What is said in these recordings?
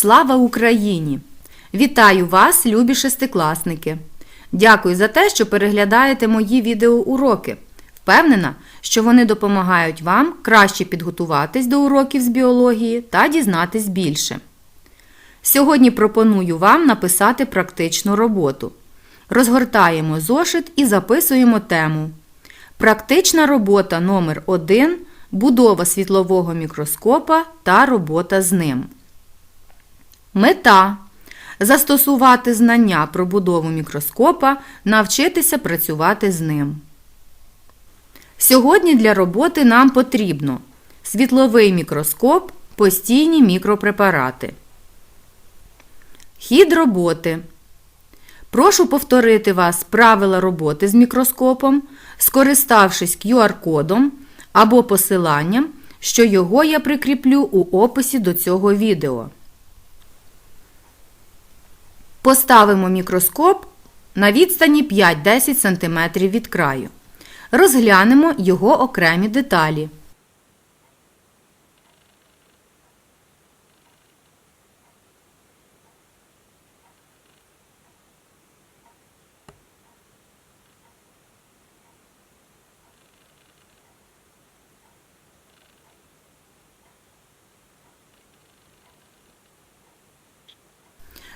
Слава Україні! Вітаю вас, любі шестикласники! Дякую за те, що переглядаєте мої відеоуроки. Впевнена, що вони допомагають вам краще підготуватись до уроків з біології та дізнатись більше. Сьогодні пропоную вам написати практичну роботу. Розгортаємо зошит і записуємо тему. Практична робота номер 1 Будова світлового мікроскопа та робота з ним. Мета застосувати знання про будову мікроскопа, навчитися працювати з ним. Сьогодні для роботи нам потрібно світловий мікроскоп, постійні мікропрепарати. Хід роботи. Прошу повторити вас правила роботи з мікроскопом, скориставшись QR-кодом або посиланням, що його я прикріплю у описі до цього відео. Поставимо мікроскоп на відстані 5-10 см від краю. Розглянемо його окремі деталі.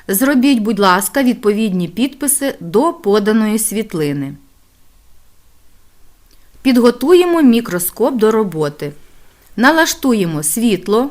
Зробіть, будь ласка, відповідні підписи до поданої світлини. Підготуємо мікроскоп до роботи. Налаштуємо світло.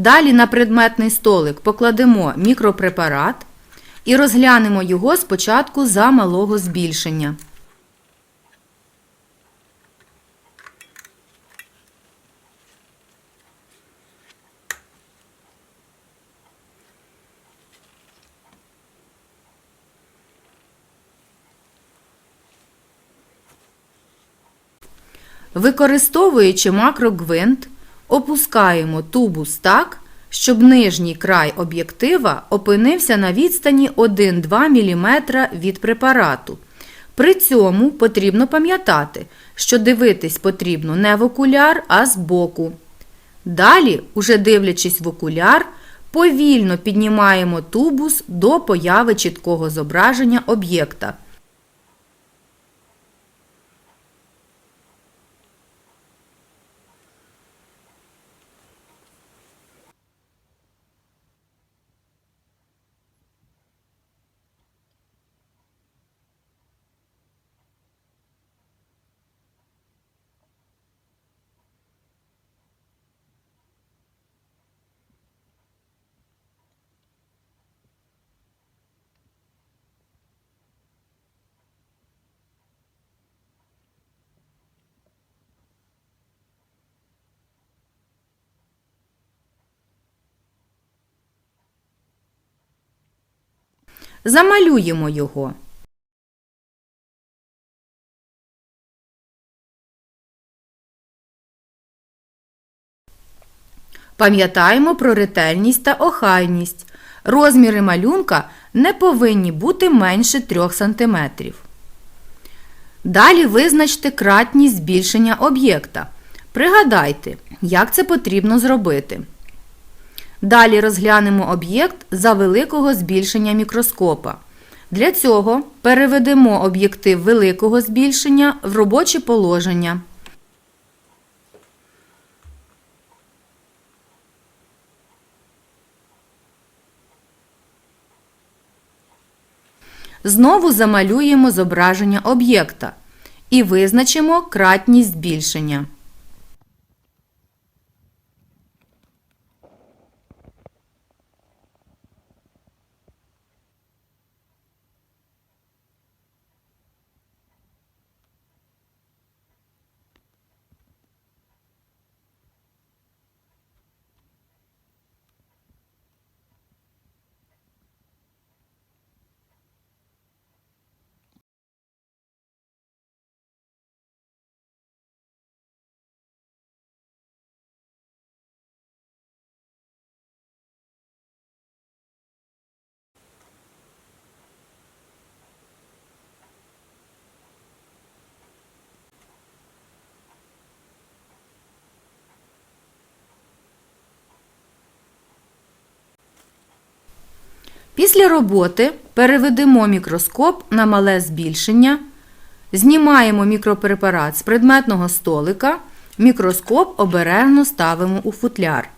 Далі на предметний столик покладемо мікропрепарат і розглянемо його спочатку за малого збільшення. Використовуючи макрогвинт, опускаємо тубус так, щоб нижній край об'єктива опинився на відстані 1-2 мм від препарату. При цьому потрібно пам'ятати, що дивитись потрібно не в окуляр, а збоку. Далі, уже дивлячись в окуляр, повільно піднімаємо тубус до появи чіткого зображення об'єкта. Замалюємо його. Пам'ятаємо про ретельність та охайність. Розміри малюнка не повинні бути менше 3 см. Далі визначте кратність збільшення об'єкта. Пригадайте, як це потрібно зробити. Далі розглянемо об'єкт за великого збільшення мікроскопа. Для цього переведемо об'єктив великого збільшення в робоче положення. Знову замалюємо зображення об'єкта і визначимо кратність збільшення. Після роботи переведемо мікроскоп на мале збільшення, знімаємо мікропрепарат з предметного столика, мікроскоп обережно ставимо у футляр.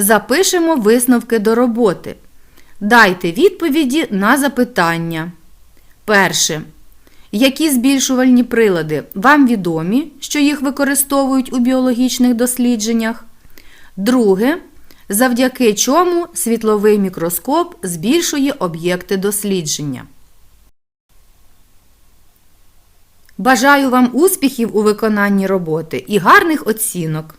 Запишемо висновки до роботи. Дайте відповіді на запитання. Перше. Які збільшувальні прилади вам відомі, що їх використовують у біологічних дослідженнях? Друге. Завдяки чому світловий мікроскоп збільшує об'єкти дослідження. Бажаю вам успіхів у виконанні роботи і гарних оцінок!